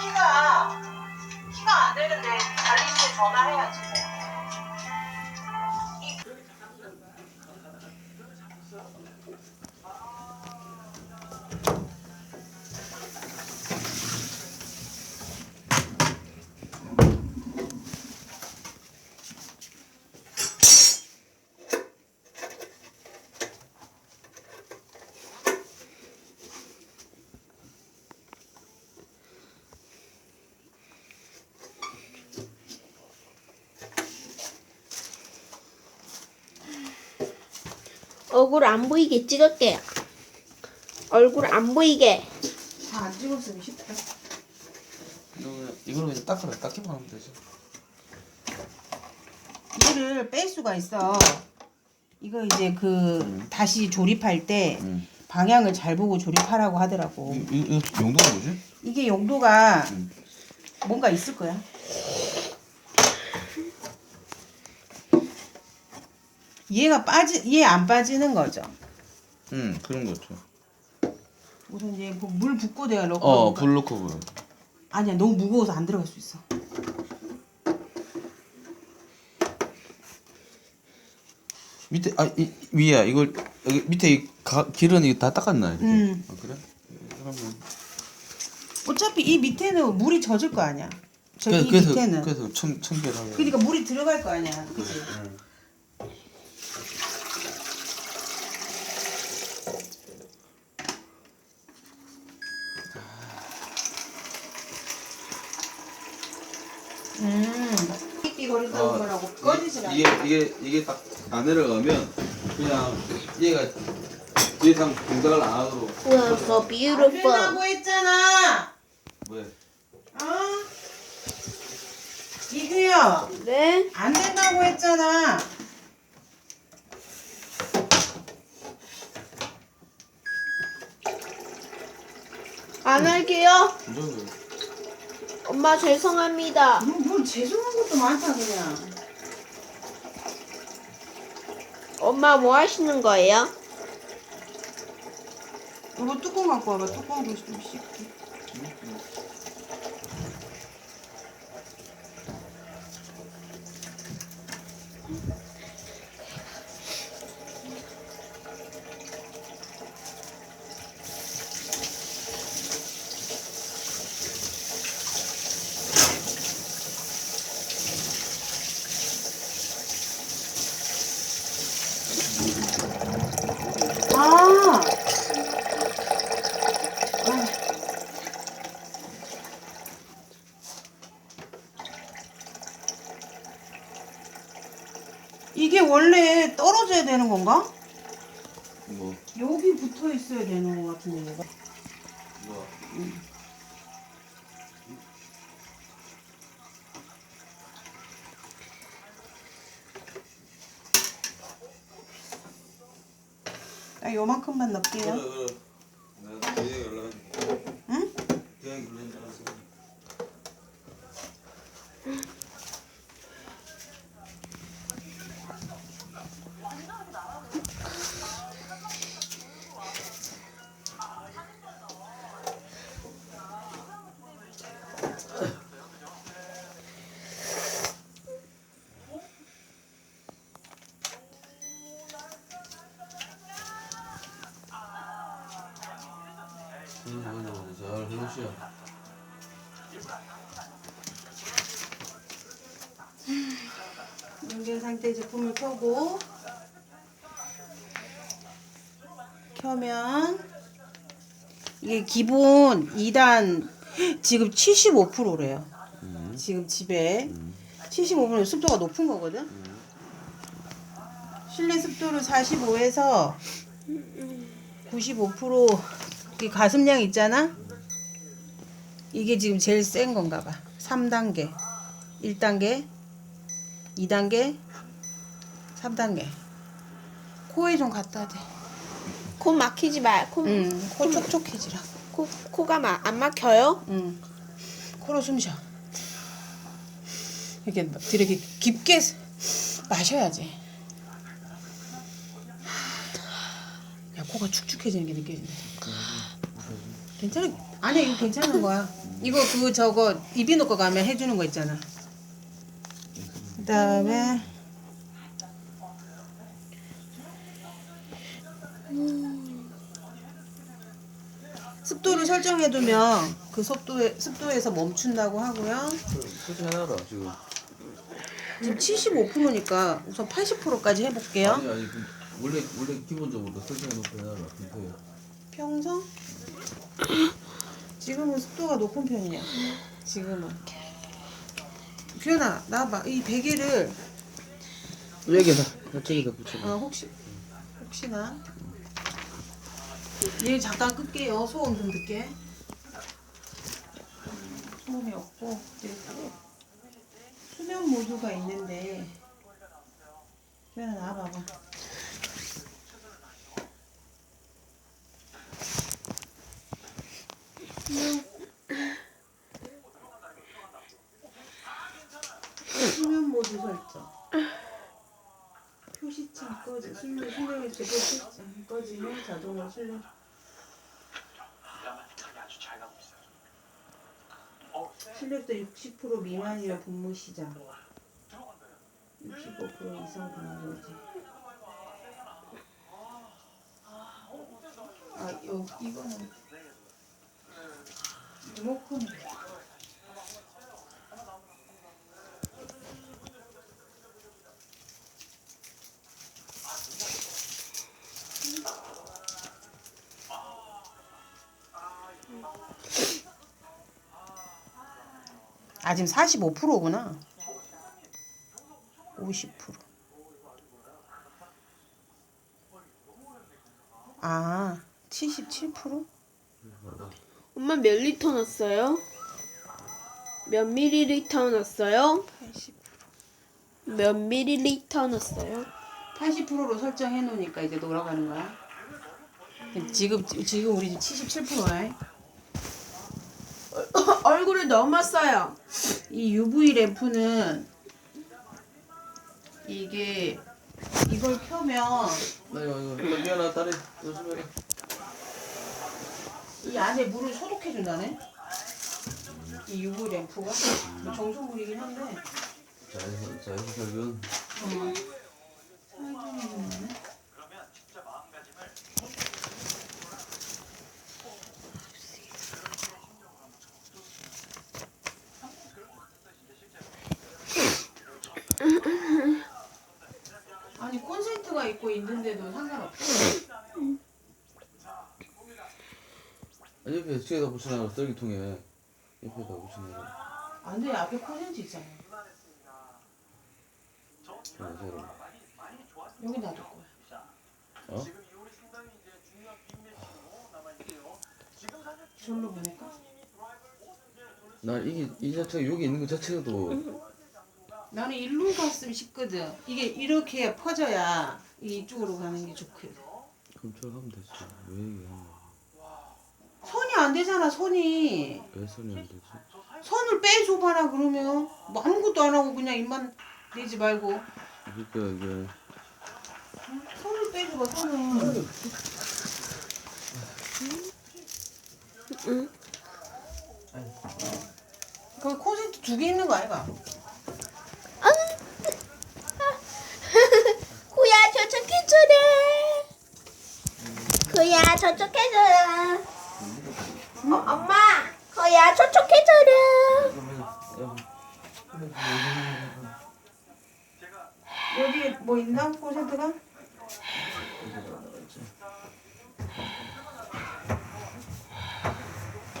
키가 키가 안 되는데 달리는데 전화해야지. 얼굴 안 보이게 찍을게요. 얼굴 안 보이게. 다 안 찍었으면 쉽다. 이거 이걸로 그냥 닦으라 닦기만 하면 되지. 얘를 뺄 수가 있어. 이거 이제 그 다시 조립할 때 응. 방향을 잘 보고 조립하라고 하더라고. 이, 이, 이 용도가 뭐지? 이게 용도가 응. 뭔가 있을 거야. 얘가 빠지 얘 안 빠지는 거죠. 응 그런 거 같아. 우선 이제 뭐물 붓고 내가 넣고 어 그러니까. 블루커브. 아니야 너무 무거워서 안 들어갈 수 있어. 밑에 아 이, 위야 이걸 여기 밑에 이 가, 길은 이거 다 닦았나 이렇게? 응. 아 그래? 그러면 어차피 이 밑에는 물이 젖을 거 아니야. 저기 이 그래서 밑에는. 그래서 청 청결하게. 그러니까 물이 들어갈 거 아니야. 그치? 응. 음. 어, 거라고 꺼지지 마. 이게 이게 이게 딱안 내려가면 그냥 얘가 더 이상 동작을 안 하도록. Wow, so 안 beautiful. 된다고 했잖아. 왜? 어? 이규야 네? 안 된다고 했잖아. 안 할게요. 엄마 죄송합니다. 뭐, 뭘 죄송한 것도 많다 그냥. 엄마 뭐 하시는 거예요? 이거 뚜껑 갖고 와봐. 뚜껑도 좀 씻게. 아. 이게 원래 떨어져야 되는 건가? 뭐 여기 붙어 있어야 되는 것 같은데 얘가. 뭐. 딱 요만큼만 넣을게요. 그래. 내가 연결 상태 제품을 켜고 켜면 이게 기본 2단 지금 75%래요. 지금 집에 75% 습도가 높은 거거든. 실내 습도를 45에서 95%이 가습량 있잖아. 이게 지금 제일 센 건가 봐. 3단계, 1단계, 2단계, 3단계. 코에 좀 갖다 대. 코 막히지 말. 코, 응, 코 촉촉해지라. 코, 코가 마, 안 막혀요? 응. 코로 숨 쉬어. 이렇게 막 이렇게 깊게 마셔야지. 야, 코가 축축해지는 게 느껴진다. 괜찮아. 아니야 이거 괜찮은 거야. 이거 그 저거 이비인후 거 가면 해주는 거 있잖아. 그다음에 습도를 설정해두면 그 습도에 습도에서 멈춘다고 하고요. 설정해놔라 지금. 지금 75%니까 우선 80%까지 해볼게요. 아니 아니 그 원래 원래 기본적으로 설정해 놓고 해놔라 컴퓨터에. 평소? 지금은 습도가 높은 편이야. 지금은. 규현아, 나봐. 이 베개를 여기다 저기다 붙여. 어, 혹시 혹시나 얘 잠깐 끌게요. 소음 좀 듣게. 음, 소음이 없고 그리고 수면 모드가 있는데 규현아 나와봐봐. 수면 모드 설정. 표시창 꺼지. 수면 제거 표시창 꺼지면 자동으로 수면. 출력도 60% 미만이라 분무 시작. 65% 이상 분무지. 아, 요 이거는 리모컨. 아 지금 45%구나. 50%. 아 77%? 엄마 몇 리터 넣었어요? 몇 미리리터 넣었어요? 80. 몇 미리리터 넣었어요? 80%로 설정해 놓으니까 이제 돌아가는 거야. 지금 지금 우리 지금 77%야. 얼굴에 넘었어요. 이 UV 램프는 이게 이걸 켜면 나 이거 이거 일단 미안하다 딸이 조심해라. 이 안에 물을 소독해 준다네. 이 UV 램프가 뭐 정수물이긴 한데. 자연산 자연살균. 어. 사용해주는 아니 콘센트가 있고 있는데도 상관없어. 아 옆에 뒤에다 붙여놔라 쓰레기통에. 옆에다 붙여놔라. 안돼 앞에 콘센트 있잖아. 어, 저런. 여기 놔둘 거야. 어? 절로 보낼까? 나 이게 이 자체가 여기 있는 것 자체도 나는 일로 갔으면 싶거든. 이게 이렇게 퍼져야 이쪽으로 가는 게 좋거든. 그럼 저렇게 하면 되지. 왜? 손이 안 되잖아, 손이. 왜 손이 안 되지? 손을 빼줘봐라, 그러면. 뭐 아무것도 안 하고 그냥 입만 내지 말고. 그러니까 이게 손을 빼줘봐, 손을. 거기 콘센트 두 개 있는 거 아이가? 구야 저쪽 해줘라. 구야 저쪽 해줘라. 어, 엄마, 저쪽 해줘라. 여기 뭐 있나, 콘센트가?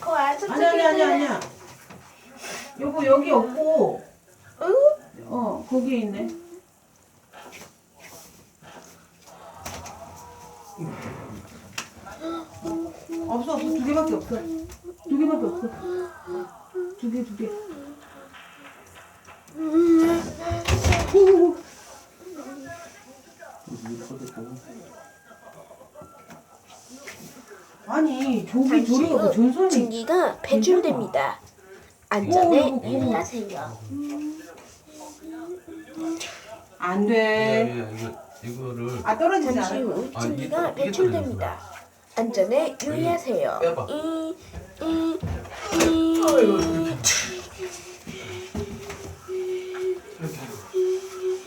구야 저쪽 아니, 아니. 아니야. 요거 여기 없고, 어, 거기에 있네. 없어, 없어. 두 개밖에 없어. 두 개밖에 없어. 두 개, 두 개. 오, 아니, 조기 조리가 뭐 전선이 증기가 배출됩니다. 안전에 오, 이거 유의하세요. 안 예, 돼. 예, 이거 이거를 아, 떨어지지 잠시 않아. 후 아, 증기가 이게- 이게 배출됩니다. 안전에 유의하세요. 빼봐. 이 이, 이.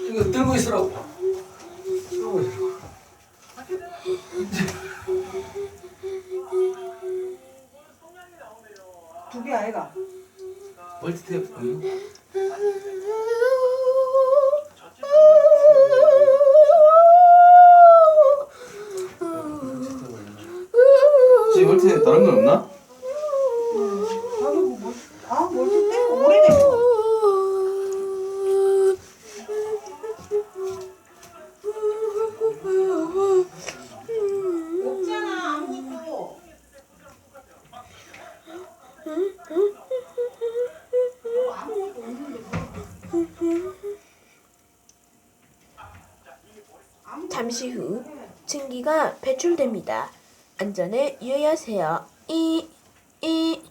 이거 들고 있으라고 들고 있으라고 두 개 아이가. 멀티탭 보이 잠시 후 증기가 배출됩니다. 안전에 유의하세요. 이, 이,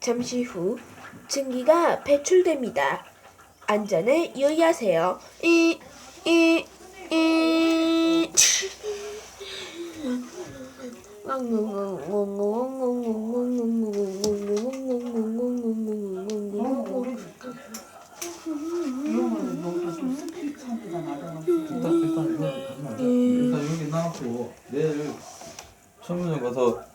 잠시 후 증기가 배출됩니다. 안전에 유의하세요. 이, 이, 이. 여기 놔놓고 내일 천문점 가서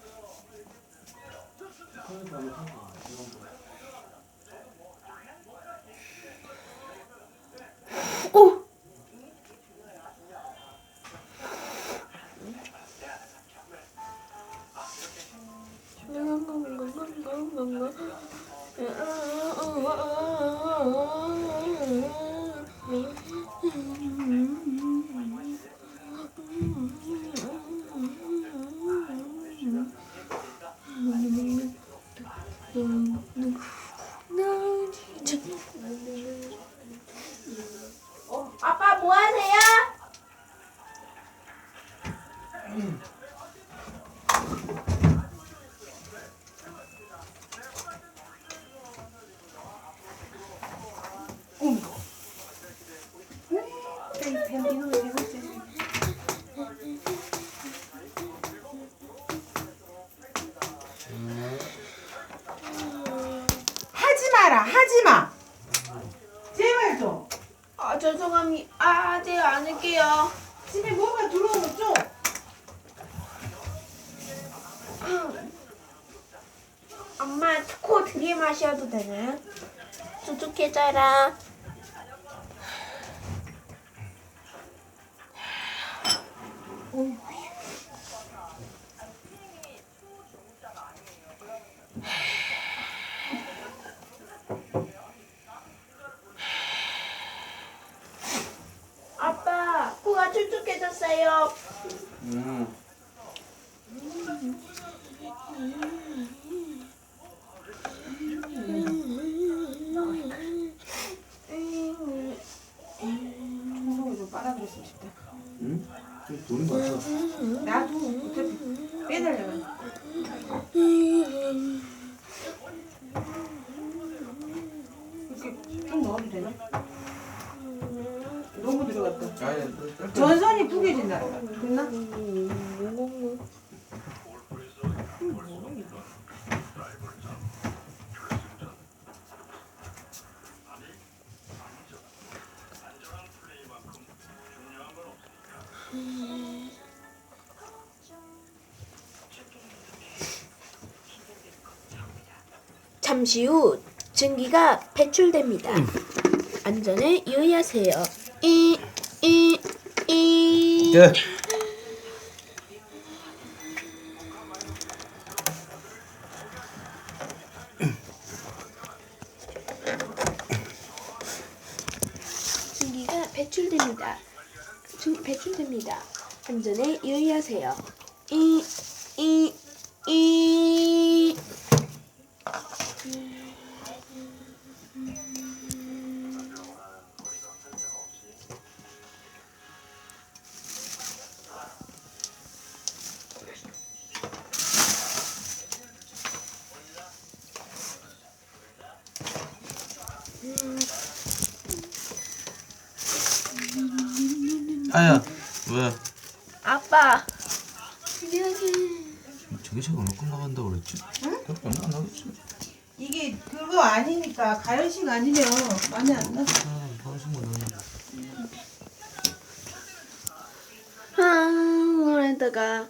오! 아빠 뭐 하세요? 하지 하지 마. 제발 좀. 아 죄송합니다. 아, 네, 안 할게요. 집에 뭐가 들어오면 좀. 엄마 코 들이 마셔도 되나요? 촉촉해져라. 아빠 코가 촉촉해졌어요. 음. 이렇게 좀 넣어도 되나? 전선이 구겨진다. 됐나? 잠시 후 증기가 배출됩니다. 안전에 유의하세요. 이, 예. 증기가 배출됩니다. 증 배출됩니다. 안전에 유의하세요. 아야 왜? 아빠. 미안해. 전기차가 얼마 끝나간다고 그랬지? 응? 얼마 안 나겠지? 이게 그거 아니니까 가열식 아니면 많이 안 나. 아, 방송 못 나는. 아, 오래다가.